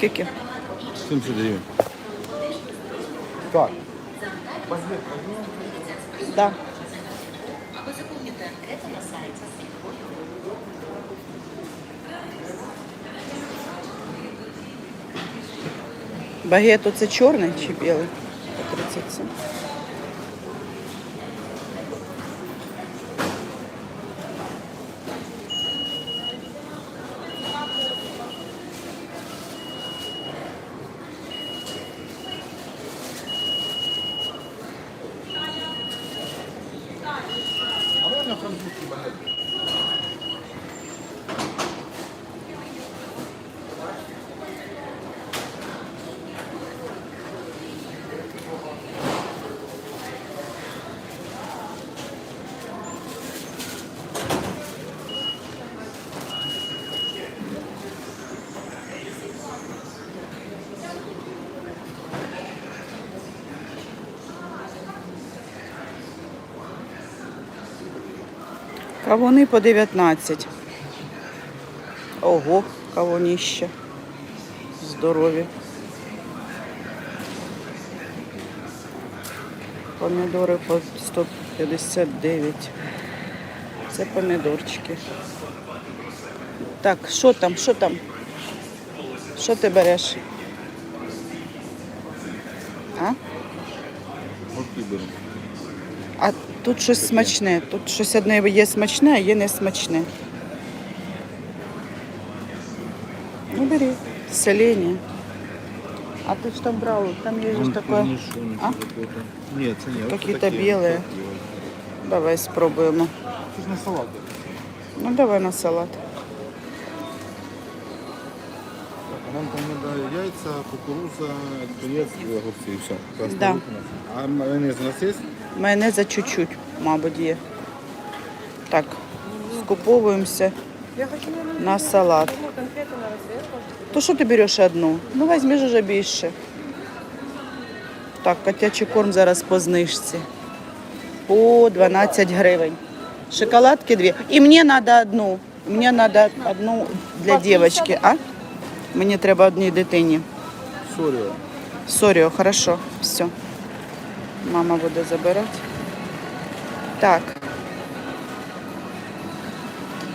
Скільки? 70 гривен. Так. Да. Багет це чорний чи білий? По 37. Кавуни по 19. Ого, кавуніще. Здорові. Помідори по 159. Це помідорчики. Так, що там, що там? Що ти береш? А? Вот и беру. А тут щось смачне. Тут щось одне є смачне, а є не смачне. Ну, бери. Селення. А ти ж там брав, там є ж таке. А? Нет, це не. Какие-то белые. Давай спробуємо. Це ж на салат. Ну давай на салат. Нам там надо яйца, кукуруза, тунец огурцы, и все. Да. А майонез у нас есть? Майонеза чуть-чуть, мабуть, є. Так, скуповуємося на салат. То що ти береш одну? Ну візьми ж уже більше. Так, котячий корм зараз по знижці. По 12 гривень. Шоколадки дві. І мені треба одну. Мені треба одну для дівчинки. А? Мені треба одній дитині. Сорио. Соріо, хорошо, все. Мама буде забирати. Так.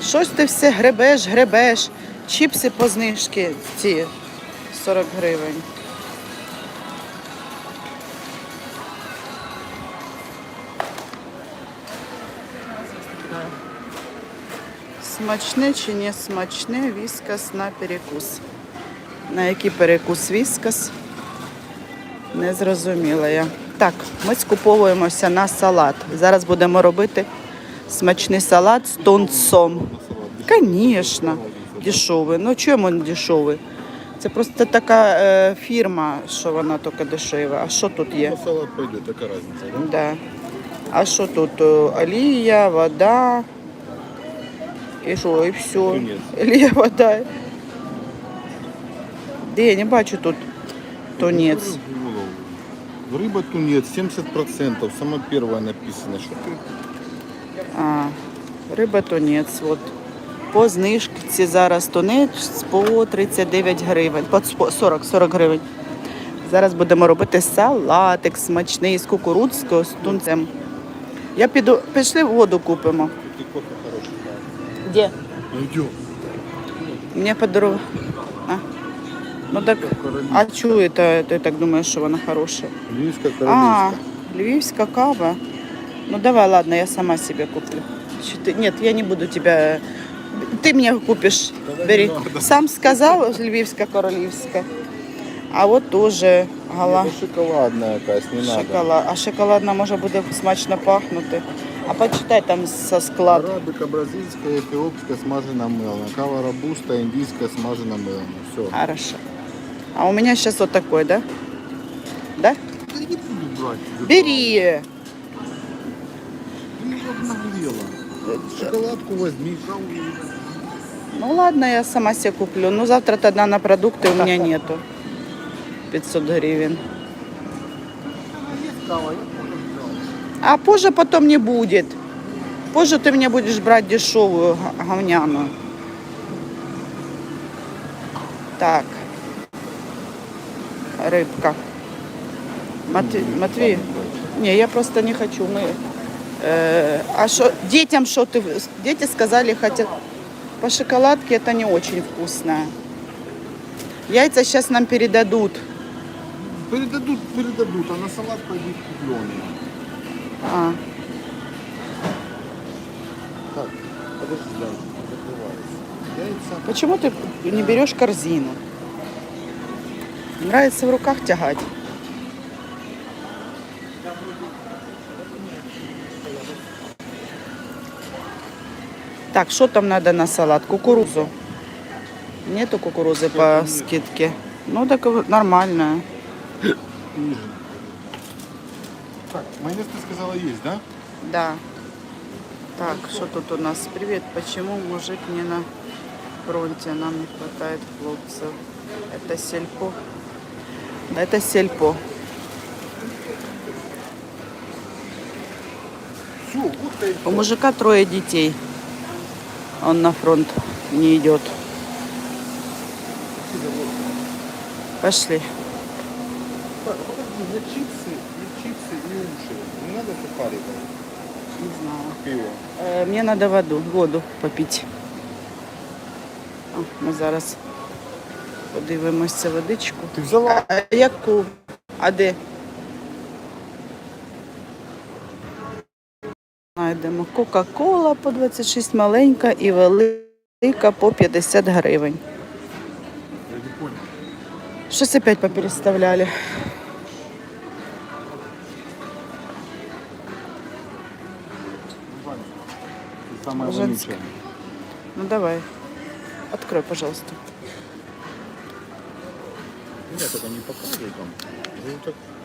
Щось ти все гребеш, гребеш. Чіпси по знижки ці 40 гривень. Смачне чи не смачне віскас на перекус. На який перекус віскас? Не зрозуміла я. Так, ми скуповуємося на салат. Зараз будемо робити смачний салат з тунцом. Звісно, дешевий. Ну чому він дешевий? Це просто така е, фірма, що вона тільки дешева. А що тут є? Салат пойдет, такая разница, да? Да. А що тут? Е, Олія, вода. І що, і все. Олія, вода. Де я не бачу тут тунець. Рыба тунец 70%, самое первое написано. Что ты? А, риба тунець. От. По знижці зараз тунець по 39 гривень, по 40, 40 гривень. Зараз будемо робити салатик смачний з кукурудзкою, з тунцем. Я піду, пішли воду купимо. Ты кофе хороший. Де? Ну идем. Мені подарував. А? Ну так, а чого це, ти так думаєш, що вона хороша? Львівська А, королівська. львівська кава. Ну давай, ладно, я сама себе куплю. Чи ты- Нет, я не буду тебя... Ты мне купишь. Тогда Бери. не надо. Сам сказал, львівська, королівська. А от тоже гала. Это шоколадная якась, не надо. Шоколад. А шоколадна може буде смачно пахнути. А почитай там со складу. Арабика, бразильська, ефіопська, смажена милна. Кава робуста, індійська, смажена милна. Все. Хорошо. А у меня сейчас вот такой, да? Да? Я не буду брать. Бери. Обнаглела. Шоколадку возьми. Ну ладно, я сама себе куплю. Ну завтра тогда на продукты у меня нету. 500 гривен. А позже потом не будет. Позже ты мне будешь брать дешевую говняную. Так. Рыбка. Матвей, Матвей? Не, я просто не хочу. Мы, э, а что, детям что ты... Дети сказали, хотят... По шоколадке это не очень вкусное. Яйца сейчас нам передадут. Передадут, передадут, а на салат пойдут купленые. А, Так, подожди, да, закрывается. Яйца. почему ты не берешь корзину? Нравится в руках тягать. Так, что там надо на салат? Кукурузу. Нету кукурузы по скидке. Ну так нормально. Так, майонез ты сказала есть, да? Да. Так, что тут у нас? Привет. Почему мужик не на фронте? Нам не хватает хлопцев. Это сельпо. Это сельпо. У мужика трое детей. Он на фронт не идет. Пошли. Не чипсы, не чипсы, не уши. Не надо сухариков. Не знаю. Пиво. Е, Мені треба воду, воду попити. О, ми зараз подивимося водичку. Ты взяла? А яку? А де? Знайдемо Кока-Кола по 26 маленька і велика по 50 гривень. Щось опять попереставляли. Ты самая Ну давай. Открой, пожалуйста. みたいなとこにパッと入れたの。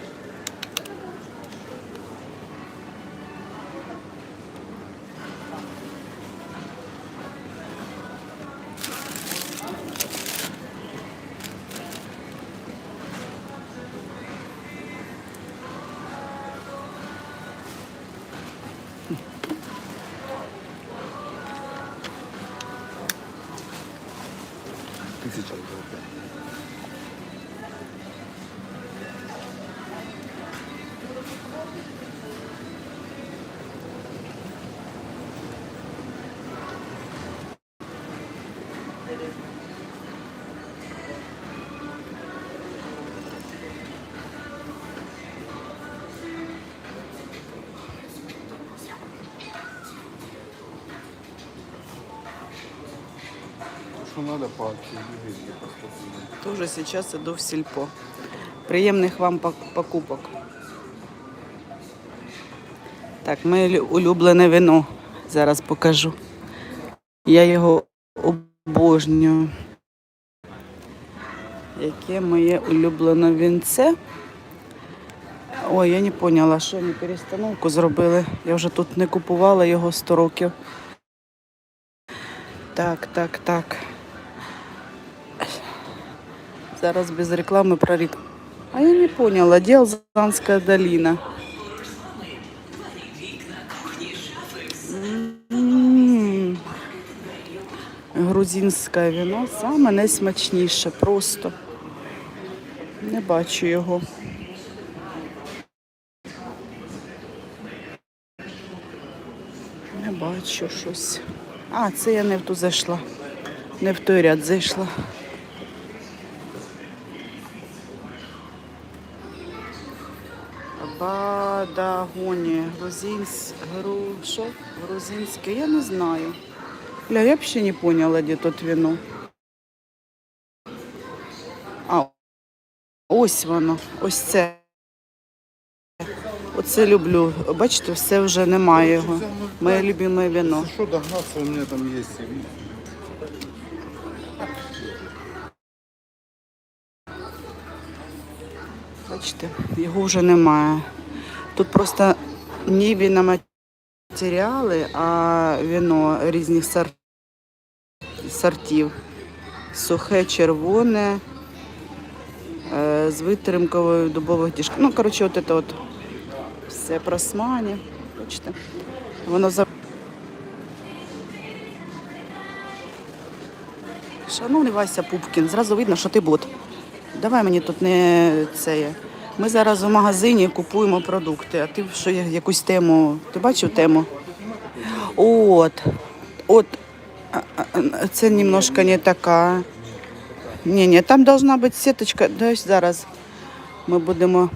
Надо по телевизору просто. Тоже сейчас иду в сільпо. Приємних вам пок- покупок. Так, моє лю- улюблене вино. Зараз покажу. Я його обожнюю. Яке моє улюблене вінце? Ой, я не поняла, що вони перестановку зробили. Я вже тут не купувала його 100 років. Так, так, так. Зараз без реклами про рік. А я не поняла, де Алзанська долина? М. Грузинське вино саме найсмачніше, просто. Не бачу його. Не бачу щось. А, це я не в ту зайшла. Не в той ряд зайшла. Бадагоні, грузинськ, гру, що? Грузинське, я не знаю. Бля, я взагалі не поняла, де тут вино. А, ось воно, ось це. Оце люблю. Бачите, все вже немає його. Моє любиме вино. Что догнаться, у меня там есть. Бачите, його вже немає. Тут просто не віноматеріали, а вино різних сор- сортів. Сухе, червоне, е, з витримкою дубових діжок. Ну, коротше, от це от все просмані. Бачите, воно за. Шановний Вася Пупкін, зразу видно, що ти бот. Давай мені тут не це. Ми зараз у магазині купуємо продукти. А ти що якусь тему? Ти бачив тему? От. От. Це немножко не така. Ні, ні, там должна бути сіточка. Десь зараз ми будемо.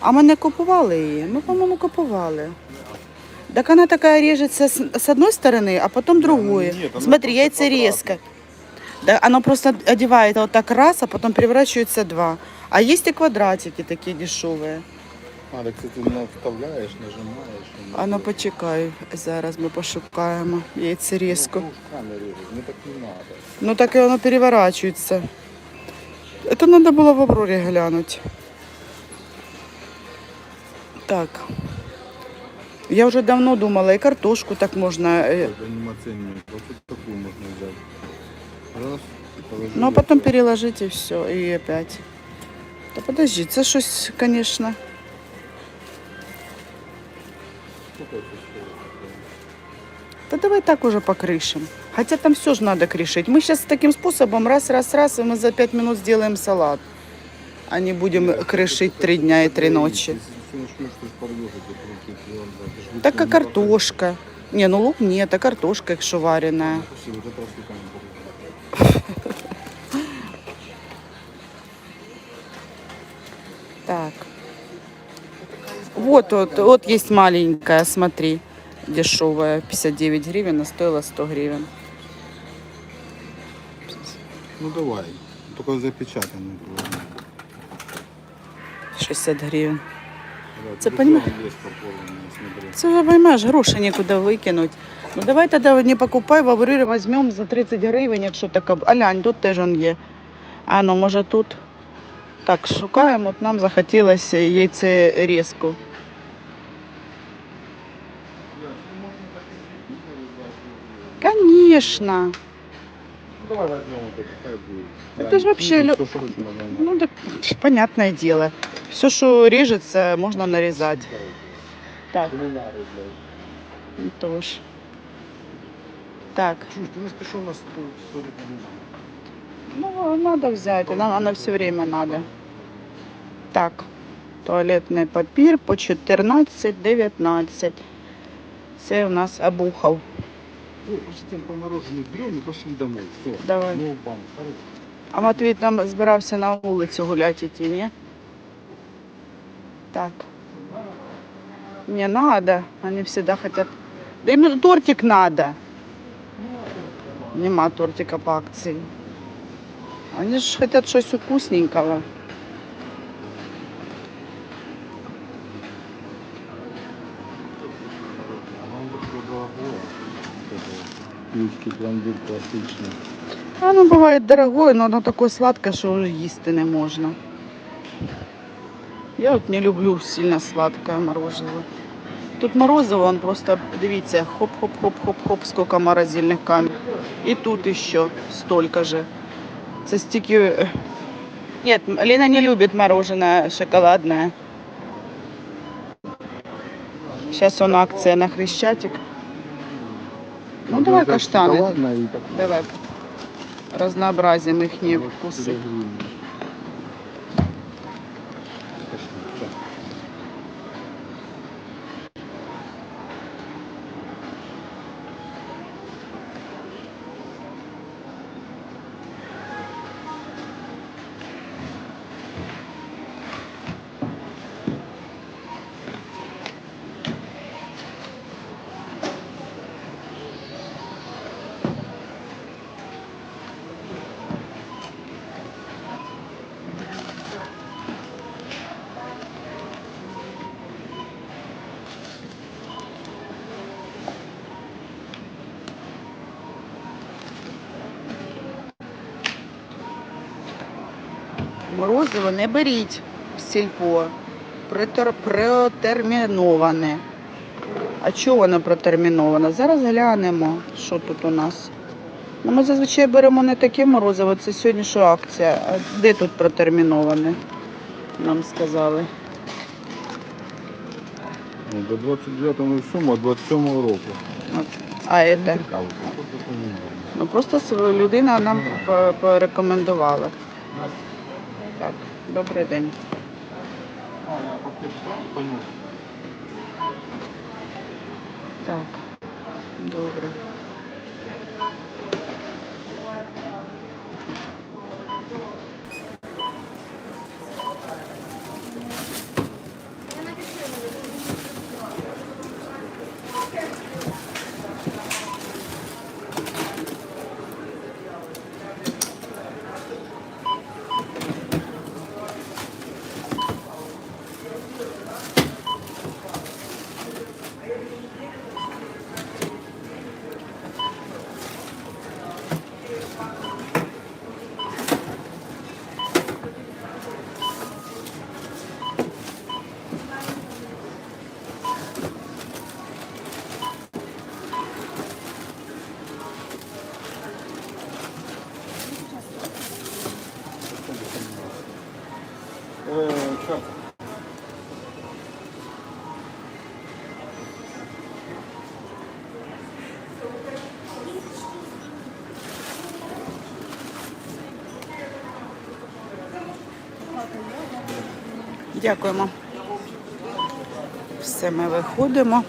А ми не купували її. Ми, по-моєму, купували. Так она такая режется с, с одной стороны, а потом другой. нет, Смотри, квадратная. резко. Да, оно просто одевает вот так раз, а потом переворачивается два. А есть и квадратики такие дешевые. А, так це ти не вставляєш, нажимаєш. і А ну почекай, зараз ми пошукаємо яйце резко. Ну, в камері режеш, не так не треба. Ну так и оно переворачивается. Это надо было в Авроре глянуть. Так. Я уже давно думала, и картошку так можно. э, Анимаційні, ось тут таку можна взяти. Раз, положили. Ну, а потом переложить и все, и опять. Да подожди, це щось, конечно. Да давай так уже покрышим. Хотя там все же надо крышить. Мы сейчас таким способом раз, раз, раз, и мы за пять минут сделаем салат. А не будем крышить три дня и три ночи. Так а картошка. Не, ну лук нет, а картошка, якщо вареная. Вот, вот, вот есть маленькая, смотри, дешевая, 59 гривен, а стоила 100 гривен. Ну давай, тільки запечатаний. 60 гривен. Да, Це понімаєш? Це розумієш, гроші нікуди викинуть. Ну давай тоді не покупай, в Аврорі візьмемо за 30 гривень, якщо така. А лянь, тут теж он є. А ну, може тут. Так, шукаємо, от нам захотілося яйце Конечно. Ну, давай возьмем вот это, будет. Это Да, ж вообще ну, что можно. Ну так, понятное дело. Все, що режется, можна нарізати. Так, ну тож. Так. Чушь, ты не спешил на 100 40 минут. Ну, надо взять, нам она все время надо. Так, туалетний папір по 14,19. Це у нас обухов. Ну, посетим по мороженое берем и пошли домой. Все. Давай. Ну, бам. А Матвій там збирався на вулицю гуляти йти, ні? Так. Не надо, они всегда хотят. Да им тортик надо. Нема тортика по акции. Они же хотят что-то вкусненького. А вам вот такое дорогое. Вот это Ключки пломбир классичный. Оно бывает дорогое, но оно такое сладкое, що вже їсти не можна. Я от не люблю сильно сладкое морозиво. Тут морозиво, он просто, дивіться, хоп-хоп-хоп-хоп-хоп, сколько морозильних камер. І тут еще столько же. Це стільки... е, Нет, Лена не любит мороженое шоколадное. Сейчас он акция на Хрещатик. Ну, давай это каштаны. шоколадное и так. Давай разнообразим их Вот вкусы. Морозиво не беріть в сільпо. Протерміноване. А чого воно протерміноване? Зараз глянемо, що тут у нас. Ну, ми зазвичай беремо не таке морозиво, це сьогодні що акція. А де тут протерміноване? Нам сказали. Ну, До 29 всьому, а 27 року. От. А це? Ну просто людина нам порекомендувала. Добрий день. Так, добре. Э, сейчас. Дякуємо. Все, ми виходимо.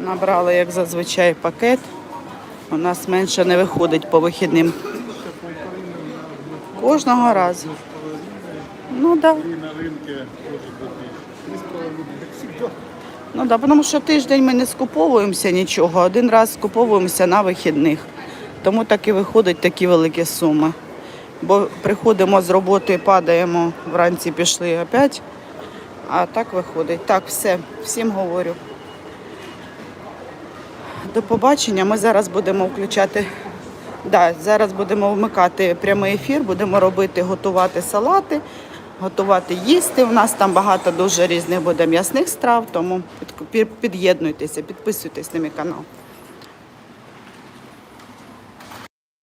Набрали, як зазвичай, пакет. У нас менше не виходить по вихідним. Кожного разу. Ну так. Да. Ну да, тому що тиждень ми не скуповуємося нічого, один раз скуповуємося на вихідних. Тому так і виходять такі великі суми. Бо приходимо з роботи, падаємо, вранці пішли опять, а так виходить. Так, все, всім говорю. До побачення. Ми зараз будемо включати. Да, зараз будемо вмикати прямий ефір, будемо робити, готувати салати, готувати їсти. У нас там багато дуже різних буде м'ясних страв, тому під'єднуйтеся, підписуйтесь на мій канал.